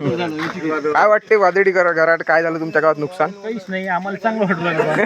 काय वाटते वादळी घरा- घरात? काय झालं तुमच्या गावात नुकसान? काहीच नाही आम्हाला चांगलं वाटलं.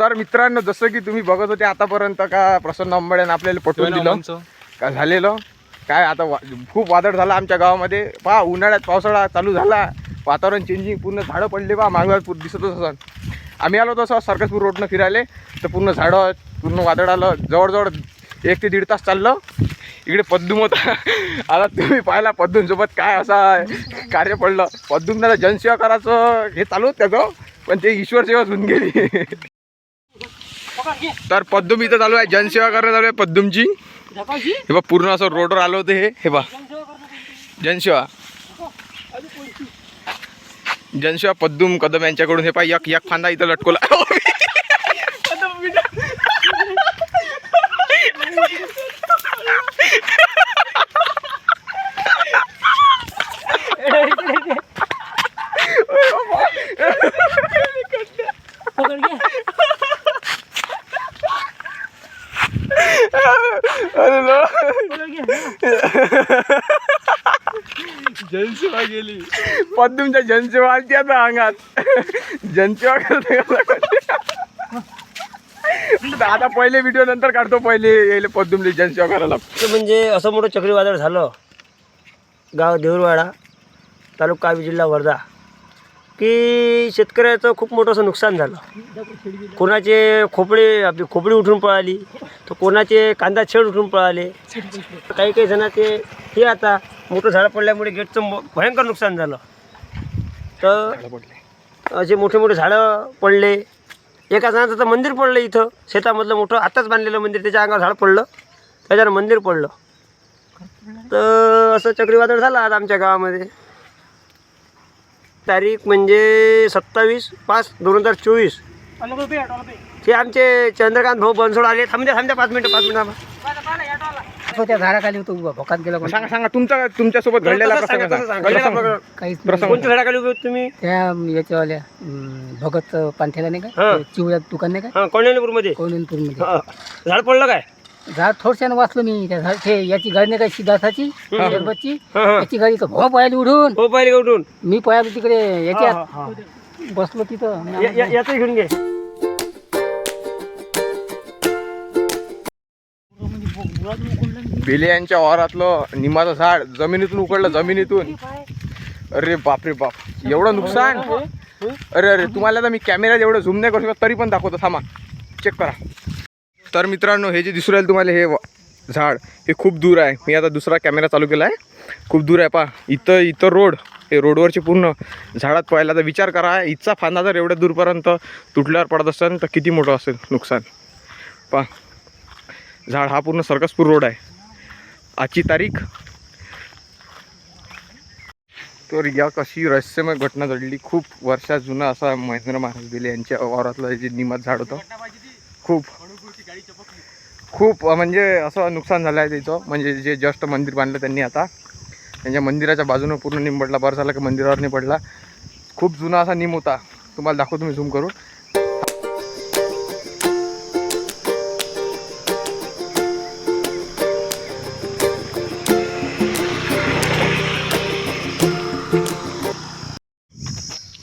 तर मित्रांनो जसं की तुम्ही बघत होते आतापर्यंत का प्रसन्न अंबड्यानं आपल्याला पटवून दिलं? का झालेलं? काय आता खूप वादळ झाला आमच्या गावामध्ये. पहा उन्हाळ्यात पावसाळा चालू झाला. वातावरण चेंजिंग पूर्ण झाडं पडले पहा मागवार दिसतच असं. आम्ही आलो तसं सर्कसपूर रोडनं फिरायले. तर पूर्ण झाडं पूर्ण वादळ आलं. जवळजवळ एक ते दीड तास चाललं. इकडे पद्दूम होता. आता तुम्ही पाहिला पद्दूंसोबत काय असा कार्य पडलं. पद्दूम त्याला जनसेवा करायचं हे चालू होतं त्याचं पण ते ईश्वर सेवा होऊन गेली. तर पद्दूम इथं चालू आहे जनसेवा करणं चालू आहे पद्दूमची. हे बघ पूर्ण असं रोडवर आलं होतं हे. हे बा जनसेवा. जनसेवा पद्दूम कदम यांच्याकडून हे पाय एक फांदा इथं लटकवला अरे लो. जनसेवा गेली पद्दूमच्या जनसेवा आली आता अंगात. जनसेवा करता आता पहिले व्हिडिओ नंतर काढतो पहिले यायले पद्दूमली जनसेवा करायला. ते म्हणजे असं मोठं चक्रीवादळ झालं. गाव देऊरवाडा तालुका जिल्हा वर्धा. की शेतकऱ्याचं खूप मोठं असं नुकसान झालं. कोणाचे खोपडे आपली खोपडी उठून पळाली तर कोणाचे कांदा छेड उठून पळाले. काही काही जणांचे हे आता मोठं झाडं पडल्यामुळे गेटचं भयंकर नुकसान झालं. तर असे मोठे मोठे झाडं पडले. एका जणाचं तर मंदिर पडलं इथं शेतामधलं मोठं आताच बांधलेलं मंदिर त्याच्या अंगावर झाड पडलं त्याच्यानं मंदिर पडलं. तर असं चक्रीवादळ झालं आज आमच्या गावामध्ये. तारीख म्हणजे सत्तावीस पाच दोन हजार चोवीस. ते आमचे चंद्रकांत भाऊ बनसोड आले. थांबद्या थांबद्या पाच मिनटं पाच मिनिटं त्या झाडाखाली होतो उभा भोकात गेला सांगा सांगा तुमचा तुमच्यासोबत घडलेला सांगा. काहीच. कोणत्या झाडाखाली उभे होते तुम्ही? त्या याच्यावाल्या भगत पांठेला नाही. का? चिवळ्या दुकान नाही का? कौंडण्यपूरमध्ये कोणपूरमध्ये हां. झाड पडलं काय? झाड थोडशानं वाचलो मी त्या झाड ते याची गाडी नाही का सिद्धार्थाची शरबतची हां त्याची गाडी तर भो पाहिली उडून. हो का उठून मी पाहिलो तिकडे याच्यात. बसलो तिथं. या- या- याचं घेऊन घे. बेले यांच्या वावरातलं निमाचं झाड जमिनीतून उकडलं जमिनीतून. अरे बापरे बाप. एवढं नुकसान? अरे अरे तुम्हाला आता मी कॅमेऱ्यात एवढं झूम नाही करू शकत तरी पण दाखवतो थांबा. चेक करा. तर मित्रांनो हे जे दिसू राहील तुम्हाला हे झाड हे खूप दूर आहे. मी आता दुसरा कॅमेरा चालू केला आहे खूप दूर आहे पा इथं इथं रोड. हे रोडवरचे पूर्ण झाडात पाहिला तर विचार करा. इथचा फांदा जर एवढ्या दूरपर्यंत तुटल्यावर पडत असेल तर किती मोठं असेल नुकसान. पा झाड हा पूर्ण सर्कसपूर रोड आहे. आजची तारीख? तर या कशी रहस्यमय घटना घडली. खूप वर्षा जुना असा महेंद्र महाराज दिले यांच्या वावरातलं जे निमात झाड होतं. खूप खूप म्हणजे असं नुकसान झालं आहे त्याचं म्हणजे जे जस्ट मंदिर बांधलं त्यांनी आता. त्यांच्या मंदिराच्या बाजूनं पूर्ण निम पडला. बरं झाला की मंदिरावर नाही पडला. खूप जुना असा निम होता. तुम्हाला दाखवतो मी झूम करून.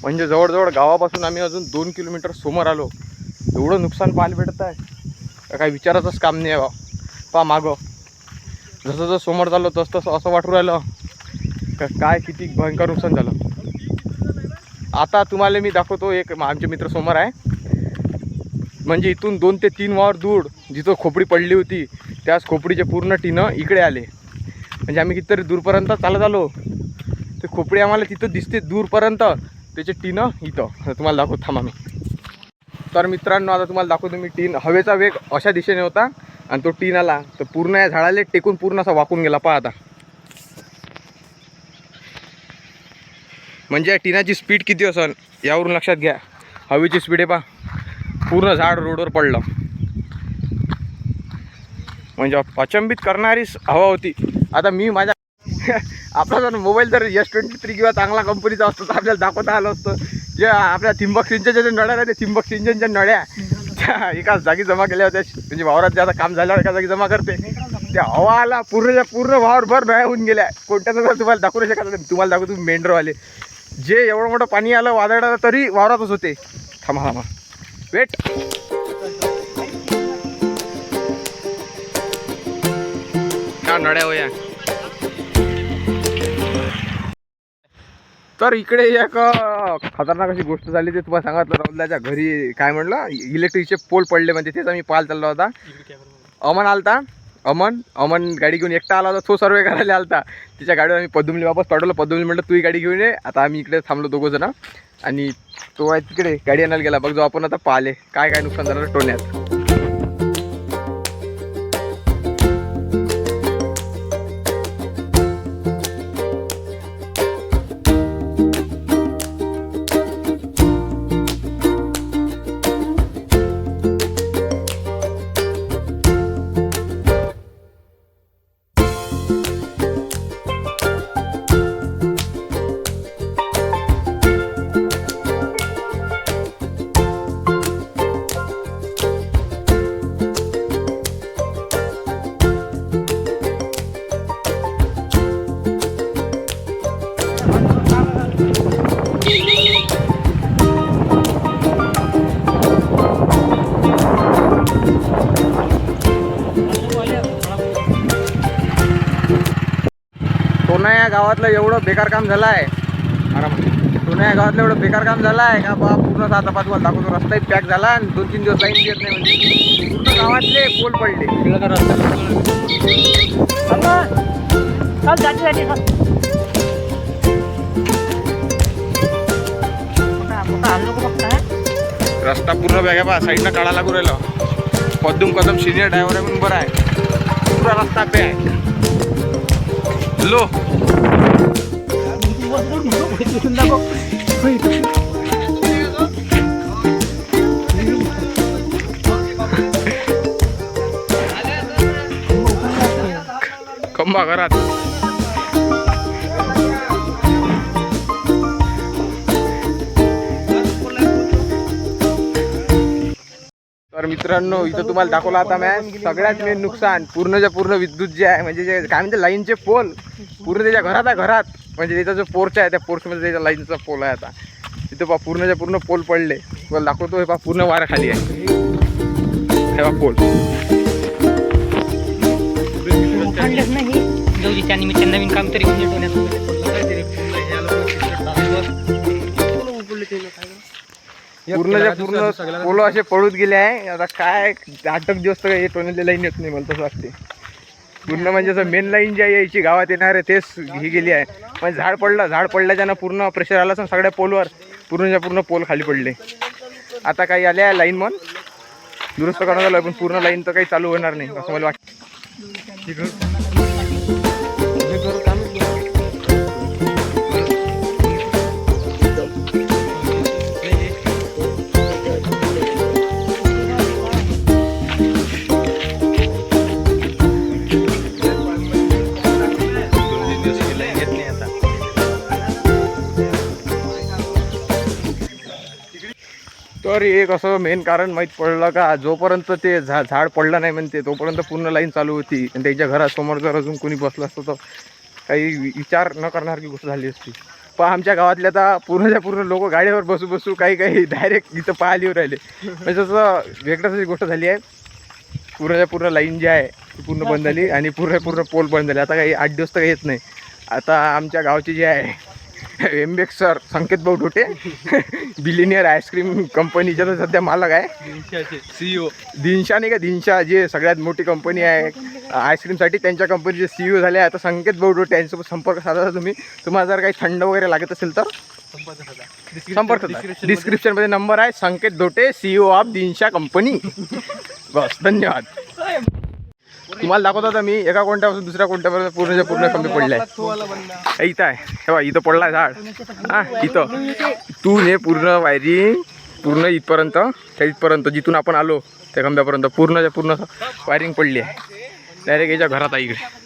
म्हणजे जवळजवळ गावापासून आम्ही अजून दोन किलोमीटर समोर आलो. एवढं नुकसान पाहायला भेटत आहे. का काही विचाराचंच काम नाही आहे बा पा मागं. जसं जसं समोर झालं तसं तसं असं वाटू राहिलं. का काय किती भयंकर नुकसान झालं. आता तुम्हाला मी दाखवतो एक आमचे मित्र समोर आहे. म्हणजे इथून दोन ते तीन वावर दूर जिथं खोपडी पडली होती त्याच खोपडीचे पूर्ण टीनं इकडे आले. म्हणजे आम्ही कितीतरी दूरपर्यंत चालत आलो. ते खोपडी आम्हाला तिथं दिसते दूरपर्यंत. त्याचे टीनं इथं. तुम्हाला दाखवत थांबा मी. तर मित्रांनो आता तुम्हाला दाखवतो मी टीन. हवेचा वेग अशा दिशेने होता आणि तो टीन आला. तर पूर्ण या झाडाला टेकून पूर्ण असा वाकून गेला. पहा आता. म्हणजे या टीनाची स्पीड किती असन यावरून लक्षात घ्या. हवेची स्पीड आहे पहा. पूर्ण झाड रोडवर पडलं. म्हणजे अचंबित करणारीच हवा होती. आता मी माझ्या आपला जर मोबाईल जर एस ट्वेंटी थ्री किंवा चांगला कंपनीचा असतो तर आपल्याला दाखवता आलं असतं. जे आपल्या थिंबक सिंचनच्या ज्या नळ्या आहेत त्या थिंबक सिंचनच्या नळ्या त्या एकाच जागी जमा केल्या होत्या. म्हणजे वावरात जे आता काम झाल्यावर एका जागी जमा करते. त्या हवा आला पूर्णच्या पूर्ण वावर भर होऊन गेल्या. कोणत्या तर तुम्हाला दाखवू शकत नाही. तुम्हाला दाखवू तुम्ही मेंढरवाले. जे एवढं मोठं पाणी आलं वादळाला तरी वावरातच होते. थांबा थांबा. वेट का नड्या होया. तर इकडे एक खतरनाक अशी गोष्ट झाली ते तुम्हाला सांगितलं राहुलदाच्या घरी काय म्हणलं इलेक्ट्रिकचे पोल पडले म्हणजे तेच आम्ही पाल चालला होता. अमन आलता अमन अमन गाडी घेऊन एकटा आला होता तो सर्वे करायला आलता. तिच्या गाडीवर आम्ही पदुमली वापस पाठवलं पदुमली म्हटलं तू ही गाडी घेऊन ये आता आम्ही इकडे थांबलो दोघं जण. आणि तो आहे तिकडे गाडी आणायला गेला. बघ जो आपण आता पाहिले काय काय नुकसान झालं टोण्यात टोना या गावातलं एवढं बेकार काम झालं आहे टोना या गावातलं एवढं बेकार काम झालं आहे का बा पूर्ण सात पाच तुम्हाला दाखवतो रस्ताही पॅक झाला आणि दोन तीन दिवस लाईन येत नाही म्हणजे. पूर्ण गावातले पोल पडले. रस्ता. पूर्ण बॅग बा साईडनं काढा लागू राहिला. पद्दूम कदम सिनियर ड्रायव्हर आहे म्हणून बरं आहे. पुरा रस्ता पे आहे. लो. खंबा घरात. तर मित्रांनो इथं तुम्हाला दाखवला आता मॅच. सगळ्यात मेन नुकसान पूर्णच्या पूर्ण विद्युत जे आहे म्हणजे जे काय म्हणते लाईनचे पोल पूर्ण त्याच्या घरात आहे घरात. म्हणजे त्याचा जो पोर्च आहे त्या पोर्चमध्ये त्याच्या लाईनचा पोल आहे आता. तिथं पा पूर्णच्या पूर्ण पोल पडले. तुम्हाला दाखवतो हे पा पूर्ण वारा खाली आहे. हे पहा पोल. निमित्त नवीन काम तरी पूर्णच्या पूर्ण पोल असे पळूत गेले आहे. आता काय आठ दिवस तर हे टोनले लाईन येत नाही मला तसं वाटते पूर्ण म्हणजे असं मेन लाईन जी यायची गावात येणार आहे तेच ही गेली आहे. म्हणजे झाड पडलं झाड पडल्याच्यानं पूर्ण प्रेशर आलं असं सगळ्या पोलवर पूर्णच्या पूर्ण पोल खाली पडले. आता काही आले आहे लाईन मन दुरुस्त करण्यात आलं पण पूर्ण लाईन तर काही चालू होणार नाही असं मला वाटतं. तर एक असं मेन कारण माहीत पडलं का जोपर्यंत ते झा झाड पडलं नाही म्हणते तोपर्यंत पूर्ण लाईन चालू होती. आणि त्याच्या घरासमोर जर अजून कोणी बसलं असतं तर काही विचार न करणारी गोष्ट झाली असती. पण आमच्या गावातल्या आता पूर्णच्या पूर्ण लोक गाडीवर बसू बसू काही काही डायरेक्ट इथं पाहायला येऊ राहिले. म्हणजे तसं वेगळंच गोष्ट झाली आहे. पूर्णच्या पूर्ण लाईन जी आहे ती पूर्ण बंद झाली आणि पूर्ण पूर्ण पोल बंद झाले. आता काही आठ दिवस तर काही येत नाही. आता आमच्या गावची जी आहे एमबेक सर संकेत भाऊ ढोटे बिलिनियर आईस्क्रीम कंपनीचा तर सध्या मालक आहे. सीईओ दिनशा नाही का दिनशा जे सगळ्यात मोठी कंपनी आहे आईस्क्रीमसाठी त्यांच्या कंपनीचे सीईओ झाले आहे. आता संकेत भाऊ ढोटे यांच्यासोबत संपर्क साधा तुम्ही. तुम्हाला जर काही थंड वगैरे लागत असेल तर? संपर्क डिस्क्रिप्शनमध्ये नंबर आहे Sanket Dhote CEO of Dinshaw company बस धन्यवाद. तुम्हाला दाखवत होता मी. एका कोणत्यापासून दुसऱ्या कोणत्यापर्यंत पूर्णच्या पूर्ण कमी पडलाय इथं आहे. हे बा इथं पडलाय झाड. हा इथं. तू हे पूर्ण वायरिंग पूर्ण इथपर्यंत त्या इथपर्यंत जिथून आपण आलो त्या खंब्यापर्यंत पूर्णच्या पूर्ण वायरिंग पडली आहे. डायरेक्ट याच्या घरात आहे इकडे.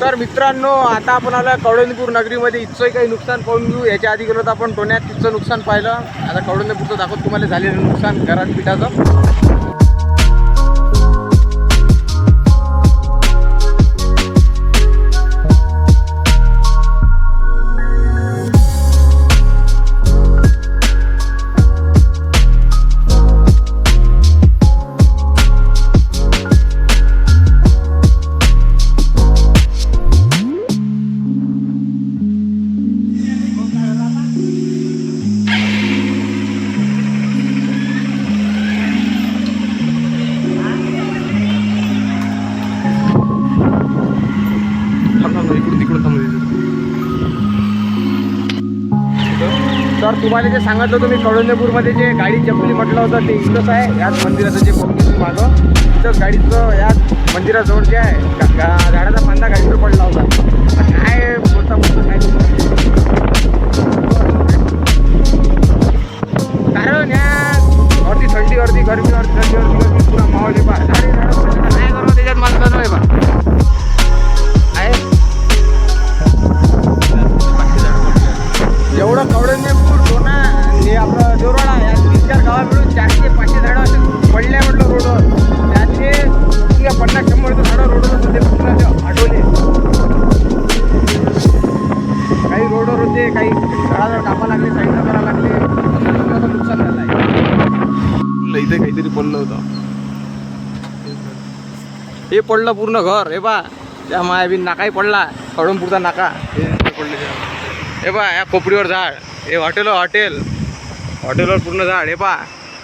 तर मित्रांनो आता आपण आलं कवडंदपूर नगरीमध्ये. इथचंही काही नुकसान पाहून घेऊ. याच्या आधी गेलो तर आपण टोण्यात तिथचं नुकसान पाहिलं. आता कवडंदपूरचं दाखवत तुम्हाला झालेलं नुकसान घरात पिठाचं. तुम्हाला जे सांगितलं होतं मी कळंदेपूरमध्ये जे गाडी चपली म्हटलं होतं ते इथंच आहे. याच मंदिराचं जे पंक्ती मागं तिथं गाडीचं याच मंदिराजवळ जे आहे गा- झाडाचा फांदा गाडीवर पडला होता. काय बोलता बोलता काय कारण या अर्धी थंडी अर्धी गरमी अर्धी थंडी अर्धी गरमी पुरा माहोल आहे बा. झाडे झाडं काय करावं त्याच्यात माणसानं आहे बा. हे पडलं पूर्ण घर हे बा. त्या मायाबीन नाकाही पडला. कळंपूरचा नाका. हे पडलं. हे. बा या कोपरीवर झाड. हे हॉटेल हॉटेल. हॉटेलवर पूर्ण झाड हे पा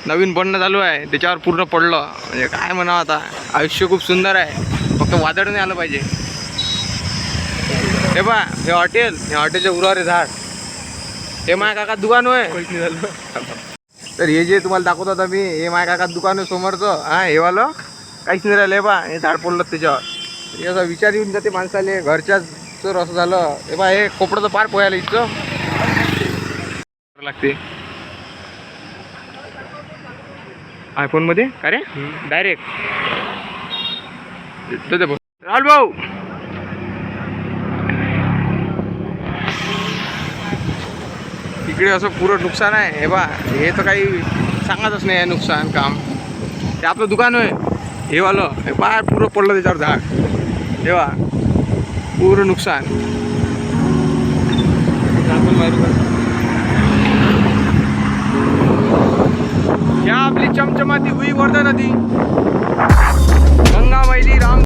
नवीन बनणं चालू आहे. त्याच्यावर पूर्ण पडलं. म्हणजे काय म्हणावं आता? आयुष्य खूप सुंदर आहे. फक्त वादळ नाही आलं पाहिजे. हे बा हे हॉटेल. हे हॉटेलच्या उरावर झाड. हे माय काका दुकान होय. तर हे जे तुम्हाला दाखवत होता मी हे माय काका दुकान आहे समोरचं. हा हे वालं. काहीच नाही राहिलं हे बा हे झाड पडलं त्याच्यावर. असा विचार येऊन जाते माणसाले घरच्याच तर असं झालं हे बा हे कोपडं पार पोहायला इथचं लागते. आयफोनमध्ये? का रे? डायरेक्ट राहुल भाऊ! इकडे असं पुरं नुकसान आहे. हे बा हे तर काही सांगतच नाही आहे नुकसान काम. ते आपलं दुकान आहे हे वालं हे पाय पुरं पडलं त्याच्यावर झाड. तेव्हा पुरं नुकसान. या आपली चमचमाती हुई वर्धा नदी. गंगा मैली राम